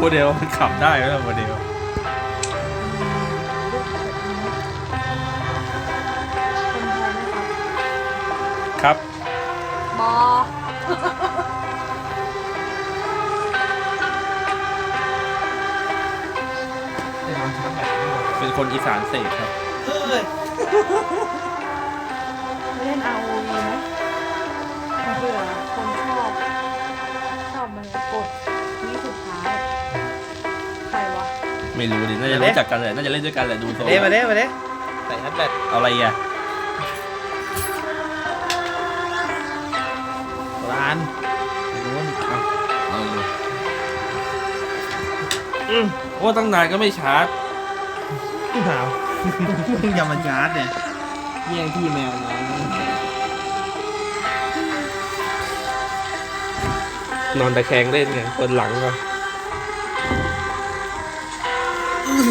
โมเดลมันขับได้ไหมล่ะโมเดลคนไทยไหมครับครับบอไม่เอาทั้งแบบนี้หมดเป็นคนอีสานเศษครับเอ้ยเล่น ROV ไหมเผื่อคนชอบ ชอบมันกดนี้สุด ไม่รู้ดิน่าจะรู้จักกันเลยน่าจะเล่นด้วยกันแหละดูโซ่เด้มาเด้มาเด้ใส่ฮัตแบตเอาอะไรอะร้านนู้นเอาอืมโอ้ตั้งนานก็ไม่ชาร์จพี่หาวอย่ามาชาร์จเนี่ยแย่งที่แมวน้อยนอนตะแคงเล่นไงเปิดหลังก็ เรา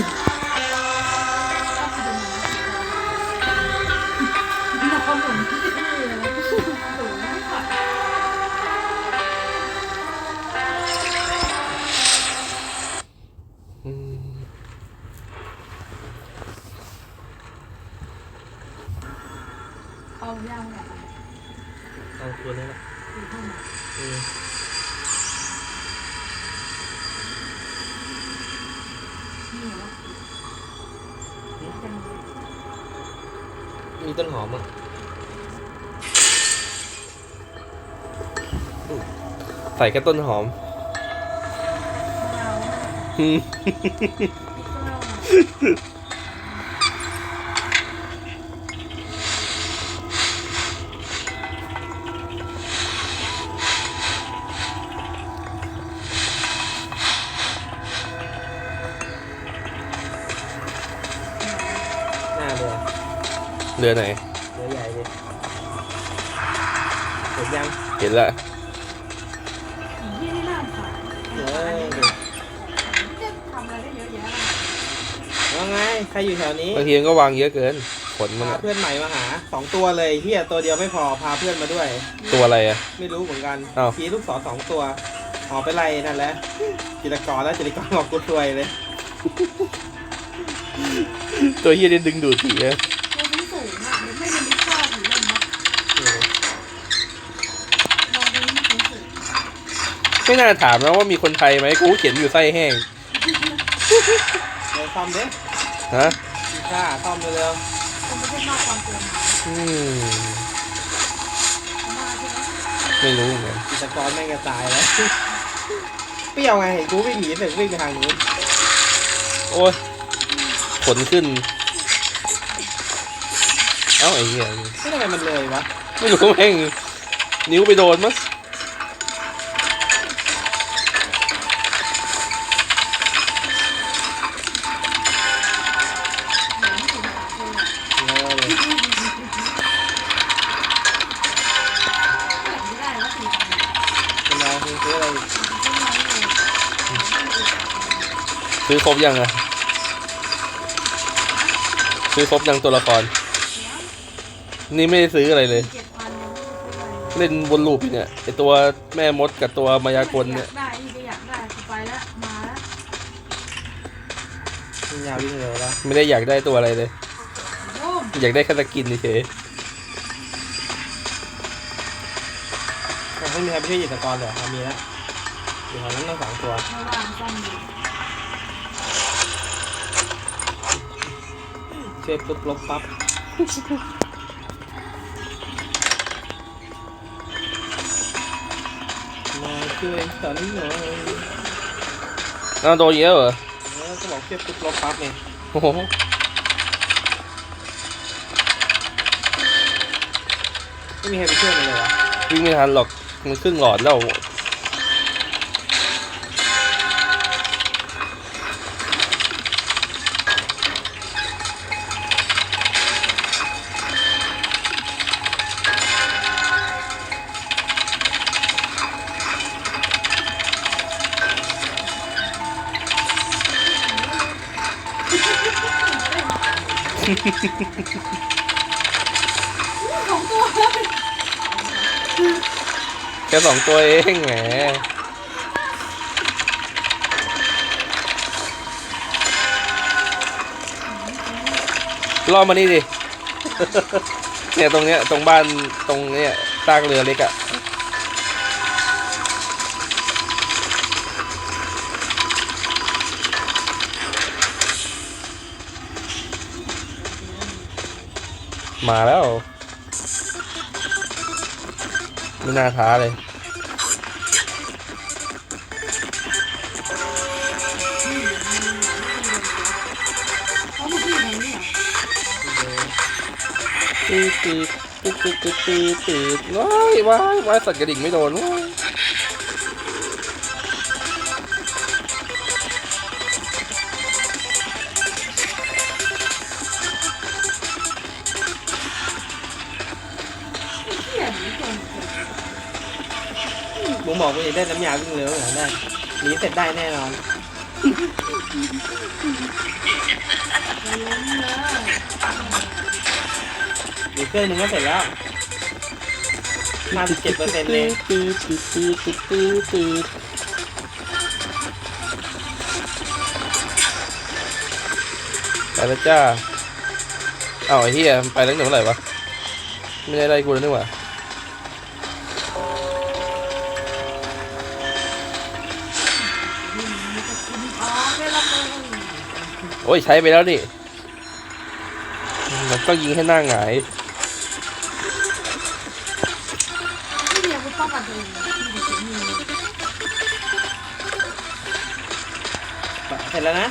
เขาหมุนที่นี่เลยสูงไม่ไหวเอาย่างแบบเอาตัวนี้ละอยู่ข้างใน เออ นี่เหรอเป็น มีต้นหอมอะใส่แค่ต้นหอมนาวอืมพริกก็เอาหน้าเรือ เรือไหน เรือใหญ่ดิเห็นยังเห็นละที่นี่น่าขายเฮ้ยจะทำอะไรได้เยอะแยะว่าไง ใครอยู่แถวนี้บางทีมันก็วางเยอะเกินขนมันพาอะเพื่อนใหม่มาหาสองตัวเลยเฮียตัวเดียวไม่พอพาเพื่อนมาด้วย ตัวอะไรอะ ไม่รู้เหมือนกันอ้าวขี่ลูกศรสองตัวหอไปไล่นั่นแหละจิตรกรแล้วจิตรกรบอกกูช่วยเลยตัวเฮียนี่ดึงดูดผีอะ ตัวนี้สูงอะมันไม่เป็นลิซ่าหรืออะไรนะ เออ มองดูนี่มันสูง ไม่น่าถามนะว่ามีคนไทยไหมกูเขียนอยู่ไส้แห้งเดี๋ยวซ่อมเด้ฮะพิซซ่าซ่อมเร็วคนประเทศนอกความเตือนมาอืมมาใช่ไหมไม่รู้เหมือนกันๆจิตรกรแม่งจะตายแล้วเปรี้ยวไงเห็นกูวิ่งหนีเสร็จวิ่งไปทางนู้นโอ้ยขนขึ้น เอ้าไอ้เหี้ยไม่ทำไมมันเลยวะไม่รู้แม่งนิ้วไปโดนมั้ง ซื้อครบยังอะซื้อครบยังตัวละคร นี่ไม่ได้ซื้ออะไรเลย เจ็ดพันเล่นวนลูปอยู่เนี่ยไอตัวแม่มดกับตัวมายากลเนี่ย ได้นี่ก็อยากได้กูไปแล้วมาแล้วมึงอยากวิ่งเร็วแล้วไม่ได้อยากได้ตัวอะไรเลย โอ้มอยากได้แค่สกินเฉยแต่ไม่มีใครไปช่วยจิตรกรเหรอเอามีแล้วอยู่แถวนั้นตั้งสองตัวระหว่างซ่อมอยู่ ช่วยปุ๊บลบปั๊บมาช่วยฉันหน่อยๆอ้าวโดนเยอะเหรอเออก็บอกช่วยปุ๊บลบปั๊บไงโอ้โหไม่มีใครไปช่วยมันเลยวะวิ่งไม่ทันหรอกมันครึ่งหลอดแล้ว แค่สองตัวเองแหมล่อมานี่ดิ เนี่ยตรงเนี้ยตรงบ้านตรงเนี้ยซากเรือเล็กอะ โอ มาแล้ว ไม่น่าท้าเลย เขาไม่ที่ไหนเนี่ยตีตีตีตีตีตีตีว้ายว้ายว้ายสัตว์กระดิ่งไม่โดนว้าย มึงบอกมึงอยาได้น้ำยาวิ่งเร็วเหรอได้หนีเสร็จได้แน่นอนดีเครื่องหนึงก็เสร็จแล้ว57เจ็ดเปอร์เซ็นต์เลยตีตีตีตีตีตีไปแล้วจ้าเอ้าไอ้เหี้ยมันไปแล้วเมื่อไหร่วะ ไม่ได้ไล่กูแล้วนี่หว่า โอ้ยใช้ไปแล้วนี่ มันต้องยิงให้หน้าหงาย ที่เดียวกูป้องกันตัวเองที่เดียวมีเสร็จแล้วนะ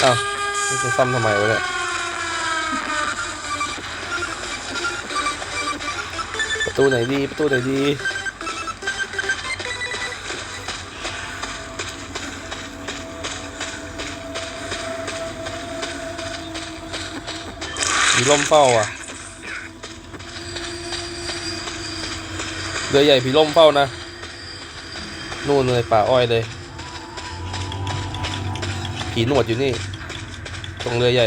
เอ้านี่จะซ่อมทำไมวะเนี่ย ประตูไหนดี ประตูไหนดี มีล่มเฝ้าอะเรือใหญ่ผีล่มเฝ้านะ นู่นเลยป่าอ้อยเลย ผีหนวดอยู่นี่ ตรงเรือใหญ่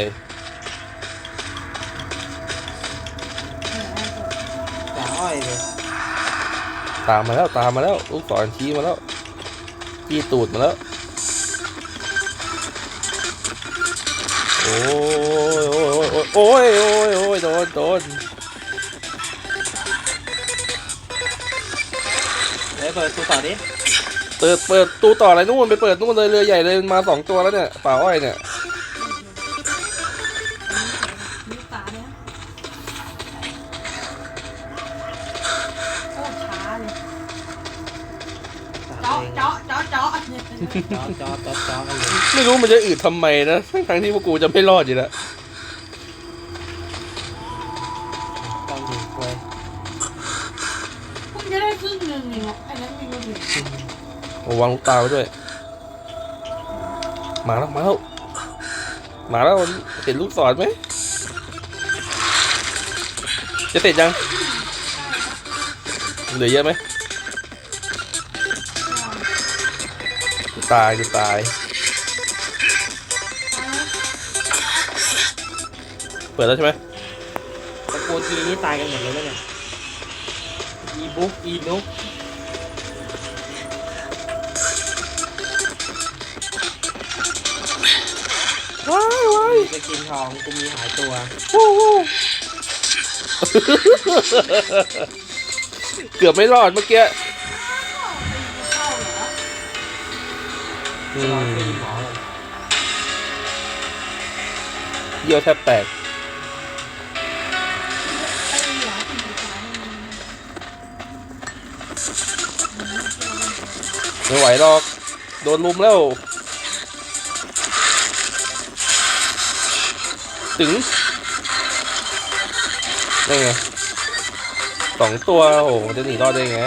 จ่าอ้อยเลยตามมาแล้วตามมาแล้วลูกศรชี้มาแล้วจี้ตูดมาแล้ว โอ้ยโอ้ยโอ้ยโอ้ยโดนโดนเดี๋ยวเปิดตูต่อดิเปิดเปิดตู้ต่ออะไรนู่นไปเปิดนู่นเลยเรือใหญ่เลยมันมาสองตัวแล้วเนี่ยป่าอ้อยเนี่ย จอจอจอจอกันเลยไม่รู้มันจะอืดทำไมนะทั้งที่พวกกูจะไม่รอดอยู่แล้วต้องดูกล้วยเพิ่งจะได้ครึ่งหนึ่งเองอะไอ้นั้นมีมาถึงโอ้วางลูกตาไว้ด้วย มาแล้วมาแล้วมาแล้วเห็นลูกศรไหมจะเสร็จยังเหลือเยอะไหม ตายกูตาย เปิดแล้วใช่ไหมตะโกนทีนี่ตายกันหมดเลยไหมเนี่ยอีบุ๊กอีนุกว้ายว้ายมีสกินทองกูมีหายตัววู้วู้เกือบไม่รอดเมื่อกี้ อืมเยี่ยวแทบแตก ไม่ไหวหรอก โดนลุมแล้ว ถึงได้ไงสองตัว โอ้โห จะหนีรอดได้ไง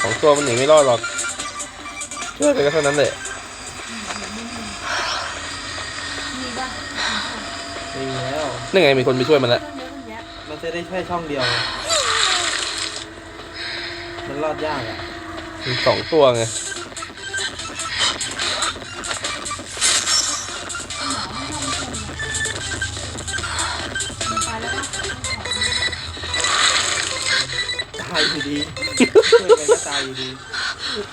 สองตัวมันหนีไม่รอดหรอก ช่วยไปก็เท่านั้นแหละมีป่ะไม่มีแล้ว นี่ไงมีคนไปช่วยมันแล้วเยอะแยะมันจะได้แค่ช่องเดียว มันรอดยากอะ มีสองตัวไง ตายอยู่ดีช่วยไปก็ตายอยู่ดี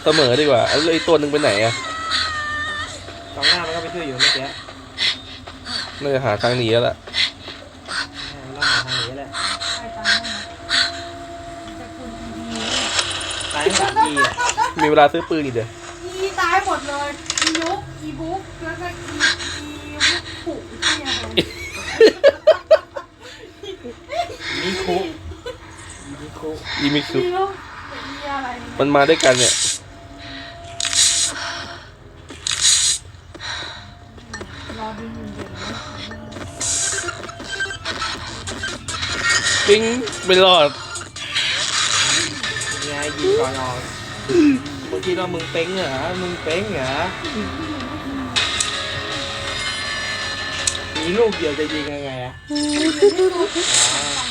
เสมอดีกว่าแล้วไอ้ตัวหนึ่งไปไหนอะกองหน้ามันก็ไปช่วยอยู่เมื่อกี้น่าจะหาทางหนีแล้วล่ะมันต้องหาทางหนีแหละใครตามให้นะจะคุณอีดีตายทั้งสามทีอะมีเวลาซื้อปืนอีกเดี๋ยวอีตายหมดเลยอียุกอีบุ๊กแล้วก็อีอีบุ๊กผูกที่ยังไง มีคุมีคุ อีมิคุอีลูกอีอะไรเนี่ยมันมาด้วยกันเนี่ยรอดูหนึ่งเดือนนะปิ้งไม่รอดยังไงยิงก่อนออกมึงคิดว่ามึงเป้งเหรอ มึงเป้งเหรอ มีลูกเดียวจะยิงยังไงอะอ๋อ